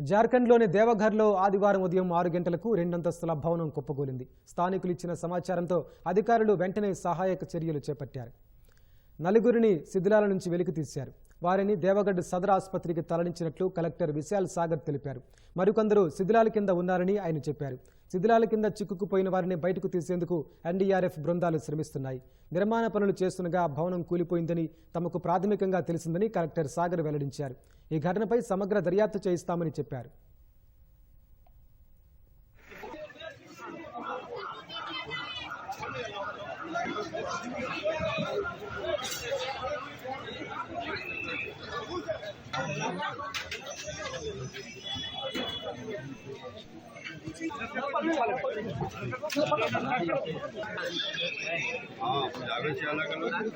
జార్ఖండ్లోని దేవఘర్లో ఆదివారం ఉదయం ఆరు గంటలకు రెండంతస్తుల భవనం కుప్పకూలింది. స్థానికులు ఇచ్చిన సమాచారంతో అధికారులు వెంటనే సహాయక చర్యలు చేపట్టారు. నలుగురిని శిథిలాల నుంచి వెలికి తీశారు. వారిని దేవగఢ్ సదర్ ఆసుపత్రికి తరలించినట్లు కలెక్టర్ విశాల్ సాగర్ తెలిపారు. మరికొందరు శిథిలాల కింద ఉన్నారని ఆయన చెప్పారు. శిథిలాల కింద చిక్కుకుపోయిన వారిని బయటకు తీసేందుకు ఎన్డీఆర్ఎఫ్ బృందాలు శ్రమిస్తున్నాయి. నిర్మాణ పనులు చేస్తుండగా భవనం కూలిపోయిందని తమకు ప్రాథమికంగా తెలిసిందని కలెక్టర్ సాగర్ వెల్లడించారు. ఈ ఘటనపై సమగ్ర దర్యాప్తు చేయిస్తామని చెప్పారు. हाँ जावेद से अलग अलग